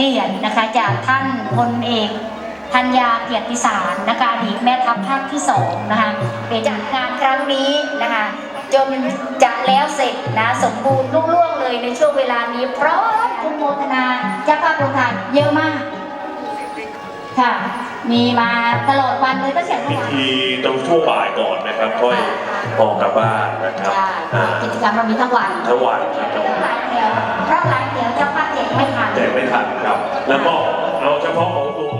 เกียรตินะคะ จากท่านพลเอกธัญญาเกียรติสารนะคะอดีตแม่ทัพภาคที่สองนะคะเป็นจากงานครั้งนี้นะคะจนจะแล้วเสร็จนะสมบูรณ์รุ่งร่วงเลยในช่วงเวลานี้พร้อมคุณโมทนาเจ้าภาพโรงทานเยอะมากค่ะมีมาตลอดวันเลยตั้งแต่เมื่พิอวานธีตรงช่วงบ่ายก่อนนะครับค่อยออกกลับบ้านนะครับใช่อ่ากิจกรรมเรามีทั้งวันทั้งวันครับทั้งทั้วังนหลายแถวเพราะหลายแถวเจ้าภาพเจ็ดไม่ทันแจกไม่ทันครับ แล้วก็เอาเฉพาะของตัว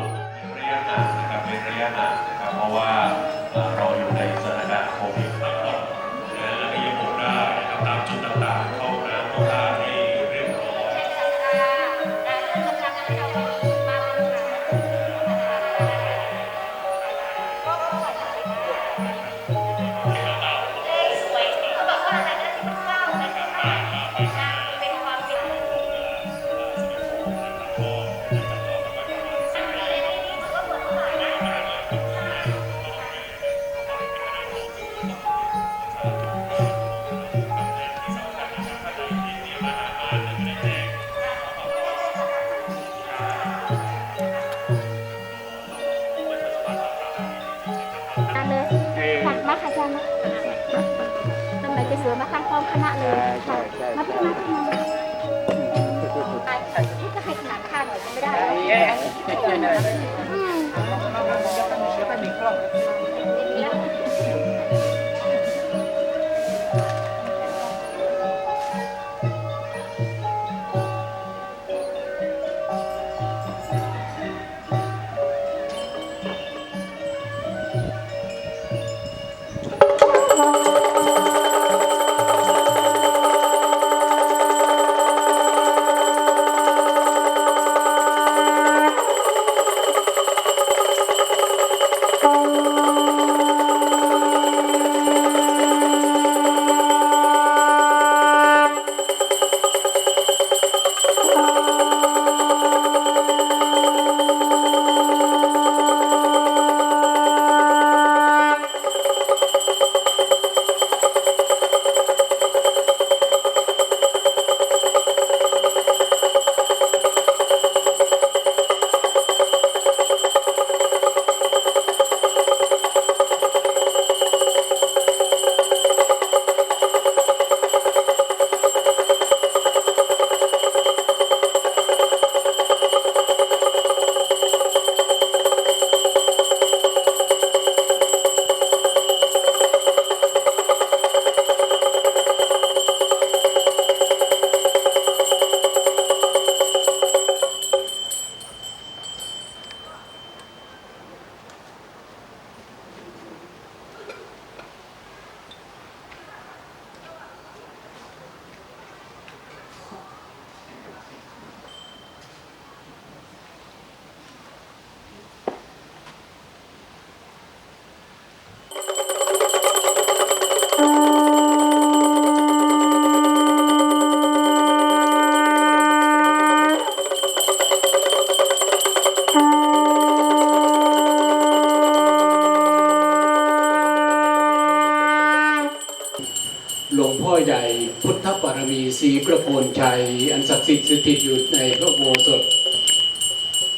ชัย อันศักดิ์สิทธิ์สถิตอยู่ในพระโบสถ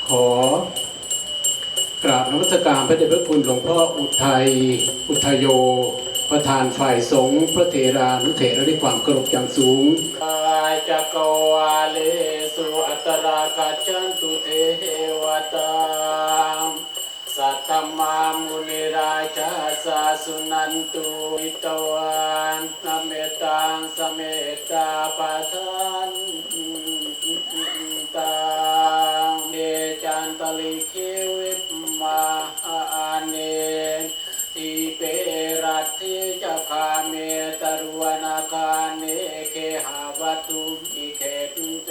ขอกราบนมัสการพระเดชพระคุณหลวงพ่ออุทัยอุทยโย ประธานฝ่ายสงฆ์พระเถรานุเถระด้วยความเคารพอย่างสูงจักวาเลสุอัตรากัจจันตุเทวตา สัทธมามุนิราชาสาสุนันตุอิตวันนเมตังสเมตาปะทันตังเดจันตลิคิวิปมาอาเนทิเปรัตถิจะคาเมตรวนาคาเนเคหาวตุมิเขตเต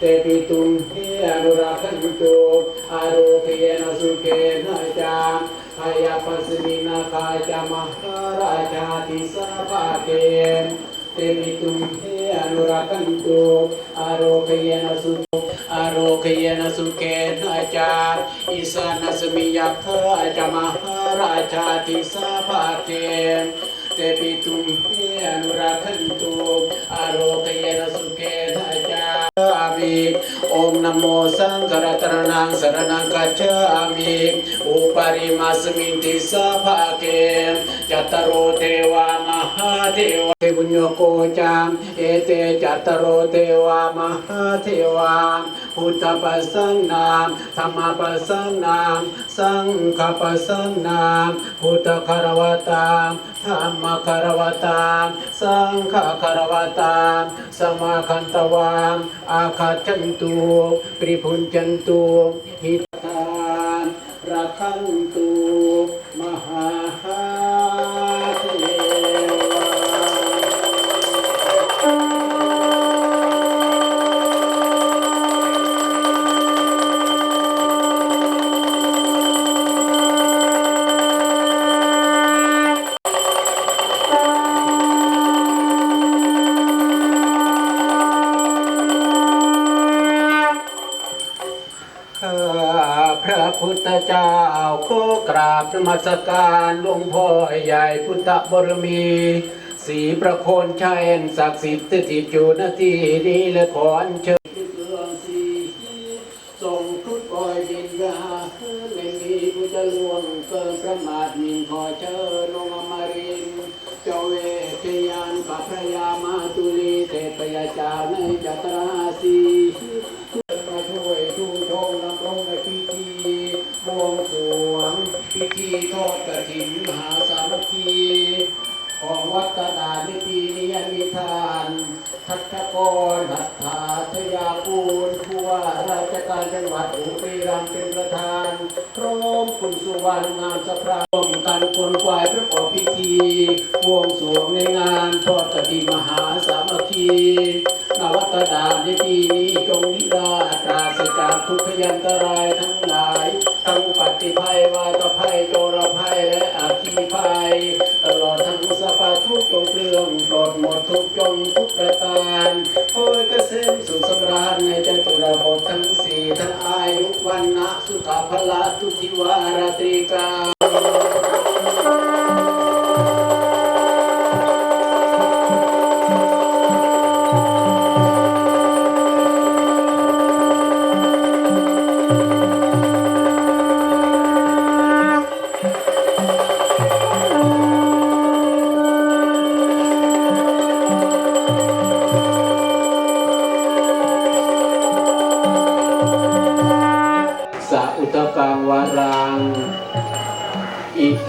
อารโกเยนะสุเกนะจาทักขินัสมิรุณโกจามหาราชาสุเกนะจาหรติสมิงเทวาจามหาราชาทิสาภาเก te pitum hi anurakantu arokayena sukena jam patima samirupaku jamaharaja tisapake te pitum hi anurakantu arokayena sukena jam ayapasmina kaja maharaja tisapake te pitum hi anurakantu arokayena sukena อโรคเยนสุเกนาจาอิสานัสมิยัคคะจามหาราชาทิสาภาเกเตปิตุมเฮอนุราคันตุอโร งฆรัตนังสรนังกัจฉามิอุปาริมาสมิงติสาภาเกจัตตโรเทวามหาเทวะเทบุญโยโกจามเอเตจัตตโรเทวามหาเทวา พุทธปัสสังนามธรรมปัสสังนาม สังฆปัสสังนาม พุทธคารวตามธรรมคารวตาม สังฆคารวตาม สมาคันตวามอาคาจันตุปริพุนจันตุหิตานรักขัน พุทธเจ้าขอกราบนมัสการหลวงพ่อใหญ่พุทธบรมีสีประโคนชัยศักดิ์สิทธิ์ที่อยู่ณที่นี้และขออัญเชิญ จังหวัดอุรีรัมย์เป็นประธานพร้อมคุณสุวรรณงามสะพรามกันคนควายประกอบพิธีบวงสรวงในงานทอดกฐินมหาสามัคคีนวัตดาในปีนี้จงนิราชปราศจากทุกพยันตรายทั้งหลาย ทั้งปัตติภัยวาตภัยโจรภัยและอาคีภัย ตลอดทั้งสภาทุกจงเปลืองปลดหมดทุกจงทุกประการโอยเกษมสุขสำราญในจันตุระบททั้งสี่ทั้งอายุวันนะสุขภละทุติวาราตรีกา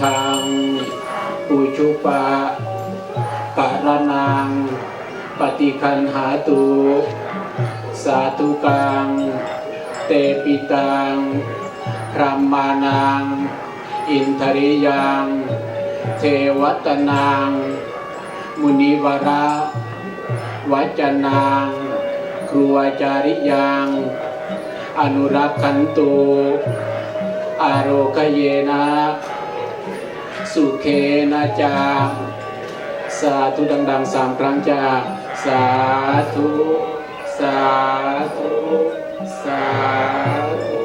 ทังปุชุปะกะระนัง ปฏิคันหาตุสาธุกัง เตปิตังพรหมานัง อินทริยัง เทวตนังมุนิวระวัจนางครูอาจาริยัง อนุรักขันตุอารโคเยนะ สุเคนะจาสาธุดังๆสามครั้งจ้าสาธุ สาธุ สาธุ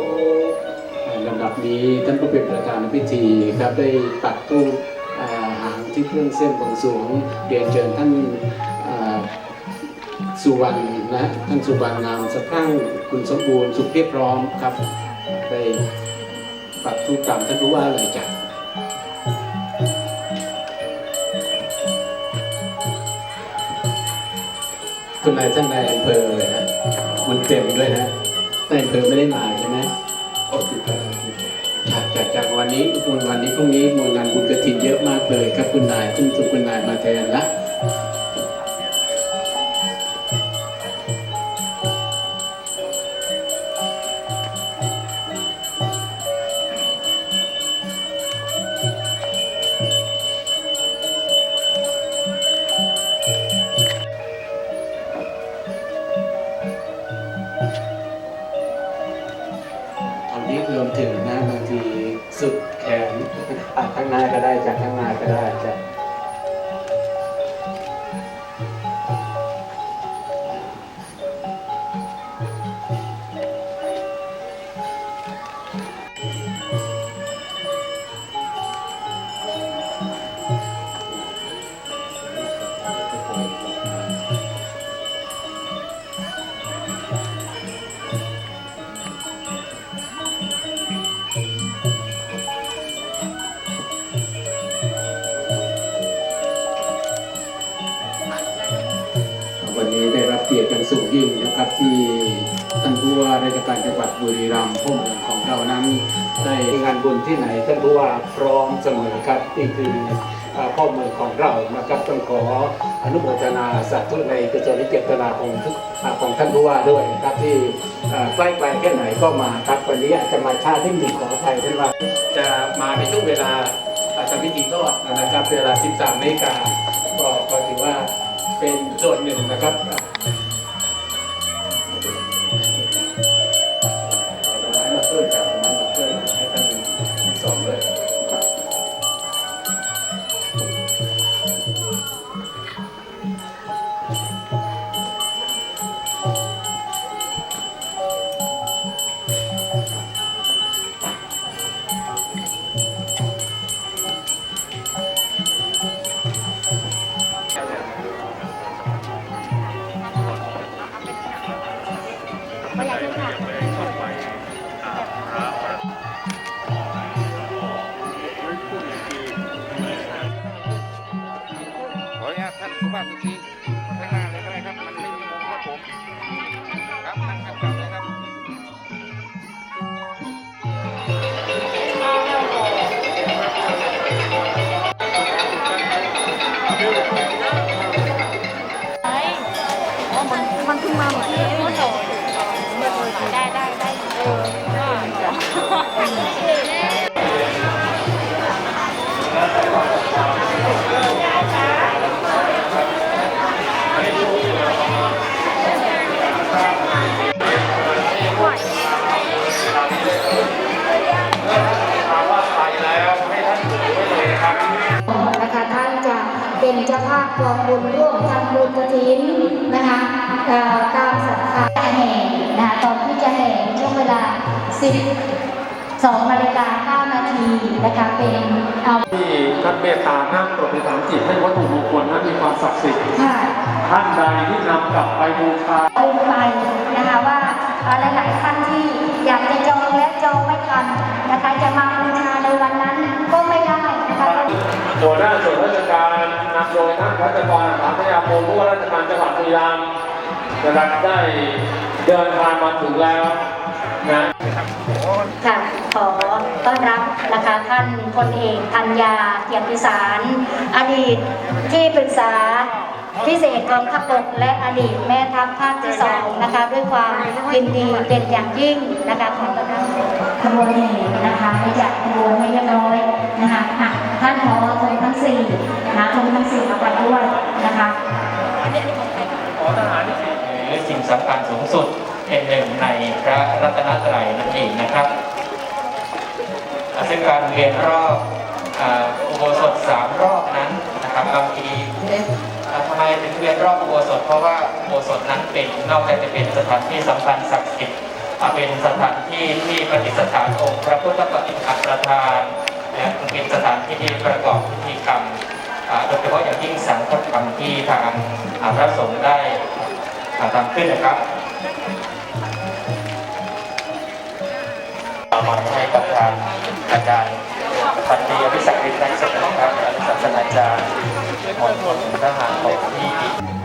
ลำดับนี้ท่านผู้เป็นประธานพิธีครับได้ปักธูปอ่าหางที่เครื่องเส้นบวงสวงเรียนเชิญท่านสุวรรณนะท่านสุวรรณงามสะพรั่งคุณสมบูรณ์สุขเรียบพร้อมครับได้ปักทุกกรรมท่านรู้ว่าอะไรจ้ะ คุณนายท่านนายอำเภอเลยฮะมันเต็มด้วยนะนายอำเภอไม่ได้มาใช่ไหมโอ้ติดตามจากจากจากวันนี้คุณวันนี้พรุ่งนี้มวลงานบุญกระถินเยอะมากเลยครับคุณนายซึ่งสุคุณนายมาแทนละ บางทีสุดแขนอาจข้างหน้าก็ได้จากข้างหน้าก็ได้จาก นะครับต้องขออนุโมทนาสาธุในกุศลเจตนาของทุกของท่านผู้ว่าด้วยนะครับที่ใกล้ไกลแค่ไหนก็มาครับวันนี้อาจจะมาช้าที่หนึ่งขออภัยท่านว่าจะมาในช่วงเวลาอาทำพิธีทอดนะครับเวลา 13นาฬิกาก็ถือว่าเป็นส่วนหนึ่งนะครับ นะครับ เป็นเจ้าภาพกองบุญร่วมทำบุญกระถินนะคะเอ่อตามศรัทธาแห่นะคะตอนที่จะแห่ช่วงเวลา 12นาฬิกา9นาทีนะคะเป็นเอาที่ท่านเมตตานั่งโปรดในฐานจิตให้วัตถุมงคลนั้นมีความศักดิ์สิทธิ์ค่ะท่านใดที่นำกลับไปบูชาเอาไปนะคะว่าเอ่อหลายๆท่านที่อยากจะจองและจองไม่ทันนะคะจะมาบูชาในวันนั้นก็ไม่ได้ นะคะหัวหน้าส่วนราชการนำโดยท่านรัฐบาลสามพยาโมผู้ว่าราชการจังหวัดบุรีรัมย์นะครับได้เดินทางมาถึงแล้วนะค่ะขอต้อนรับนะคะท่านพลเอกธัญญาเกียรติสาร อดีตที่ปรึกษาพิเศษกองทัพบกและอดีตแม่ทัพภาคที่สองนะคะด้วยความยินดีเป็นอย่างยิ่งนะคะขอต้อนรับขบวนเหนะคะไปจัดขบวนให้เรียบร้อยนะคะ ท่านขอทงทั้งสี่นะทงทั้งสี่มากันด้วยนะคะขอทหารือสิ่งสำคัญสูงสุดเป็นหนึ่งในพระรัตนตรัยนั่นเองนะครับซึ่งการเวียนรอบอุโบสถสามรอบนั้นนะครับบางทีทำไมถึงเวียนรอบอุโบสถ เพราะว่าอุโบสถนั้นเป็นนอกจากจะเป็นสถานที่สำคัญศักดิ์สิทธิ์เป็นสถานที่ที่ประดิษฐานองค์พระพุทธปฏิภาณประธาน และเป็นสถานที่ที่ประกอบพิธีกรรมโดยเฉพาะอย่างยิ่งสังฆกรรมที่ทางพระสงฆ์ได้อ่าทำขึ้นนะครับมาให้กับทางอาจารย์ปัญญาพิศักดิ์ในสำนักครับอนุสัสนาจารย์มณฑลทหารบกที่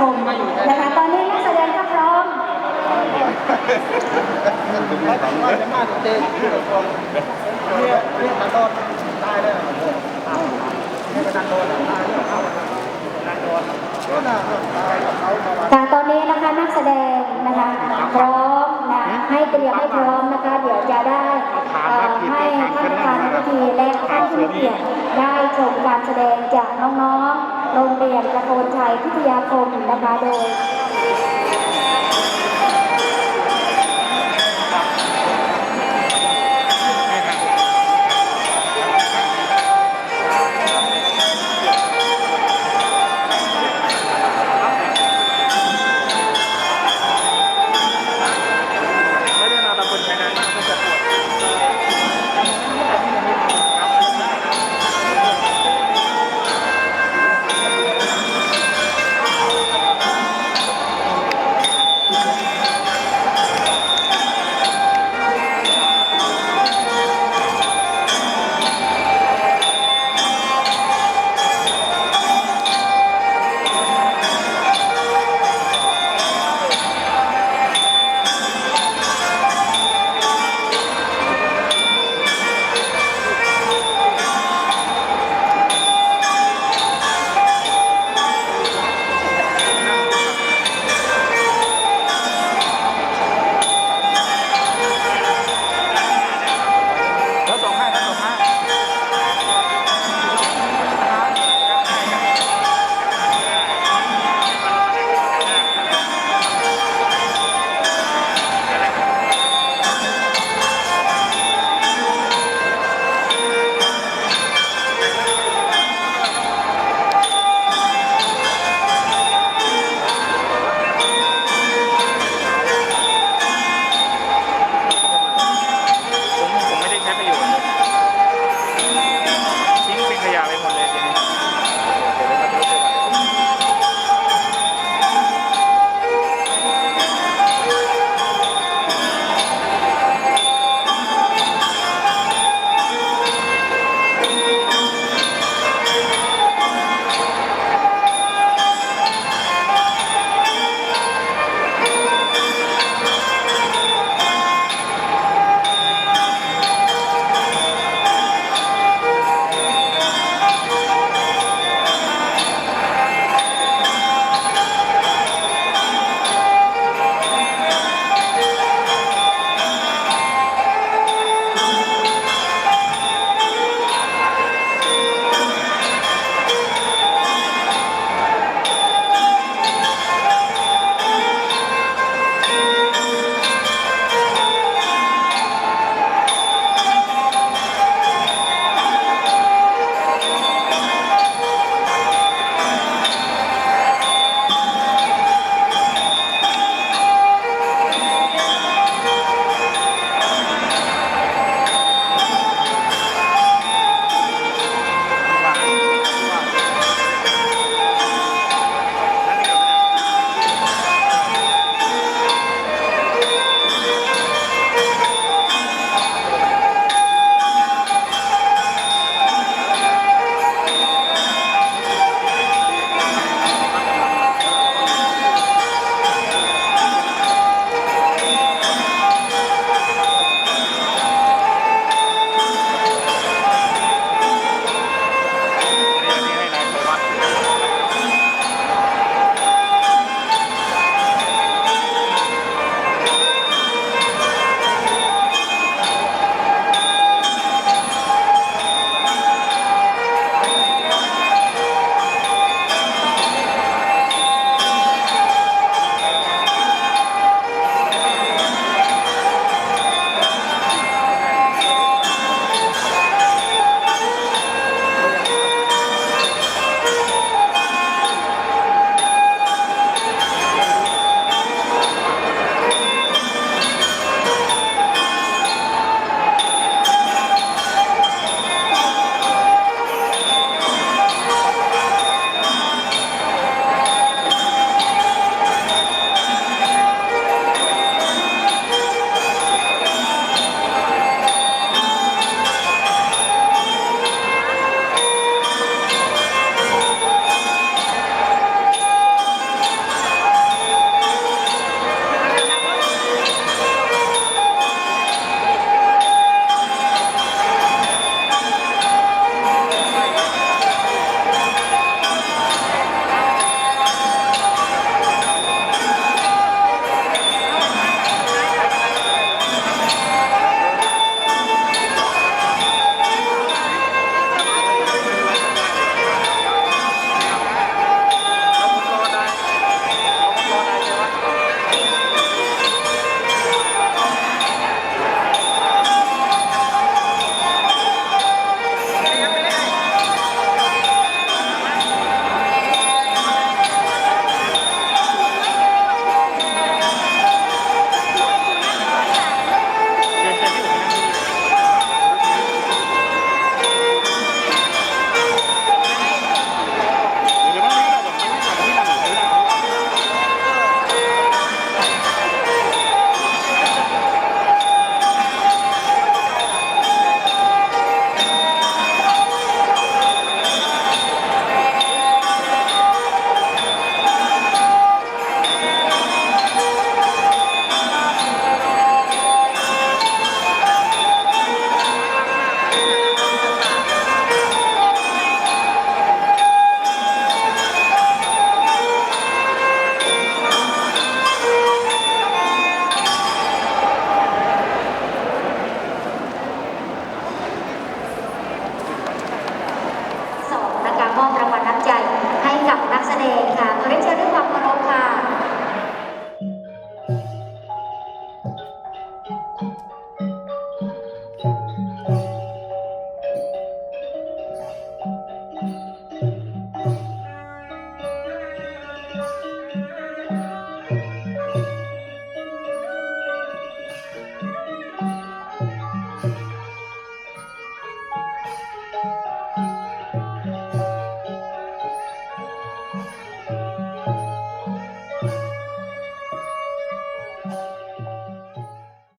คมนะคะ ตอนนี้นักแสดงก็พร้อม ค่ะตอนนี้นะคะนักแสดงนะคะพร้อมนะให้เตรียมให้พร้อมนะคะ เดี๋ยวจะได้เอ่อให้ท่านประธานพิธีและท่านผู้มีเกียรติได้ชมการแสดงจากน้อง โรงเรียนประโคนชัยพิทยาคมนะคะโดย